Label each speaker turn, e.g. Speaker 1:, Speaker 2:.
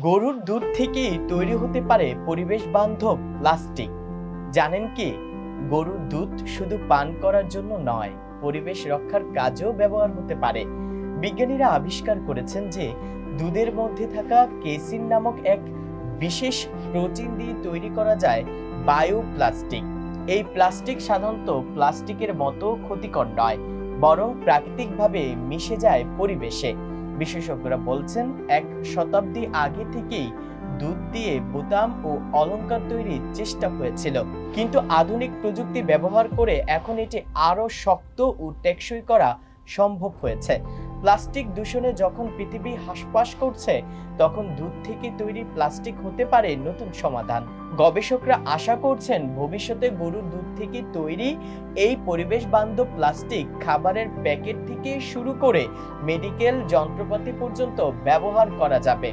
Speaker 1: গরুর দুধ থেকেই তৈরি হতে পারে পরিবেশ বান্ধব প্লাস্টিক। জানেন কি? গরুর দুধ শুধু পান করার জন্য নয়, পরিবেশ রক্ষার কাজেও ব্যবহার হতে পারে। বিজ্ঞানীরা আবিষ্কার করেছেন যে দুধের মধ্যে থাকা কেসিন নামক এক বিশেষ প্রোটিন দিয়ে তৈরি করা যায় বায়োপ্লাস্টিক। এই প্লাস্টিক সাধারণত প্লাস্টিকের মতো ক্ষতিকর নয়, বরং প্রাকৃতিকভাবে মিশে যায় পরিবেশে। বিশেষজ্ঞরা বলছেন, এক শতাব্দী আগে থেকেই দুধ দিয়ে বোতাম ও অলঙ্কার তৈরির চেষ্টা হয়েছিল। কিন্তু আধুনিক প্রযুক্তি ব্যবহার করে এখন এটি আরও শক্ত ও টেকসই করা সম্ভব হয়েছে। প্লাস্টিক দূষণে যখন পৃথিবী হাসপাস করছে, তখন দুধ থেকে তৈরি প্লাস্টিক হতে পারে নতুন সমাধান। গবেষকরা আশা করছেন ভবিষ্যতে গরুর দুধ থেকে তৈরি এই পরিবেশ বান্ধব প্লাস্টিক খাবারের প্যাকেট থেকে শুরু করে মেডিকেল যন্ত্রপাতি পর্যন্ত ব্যবহার করা যাবে।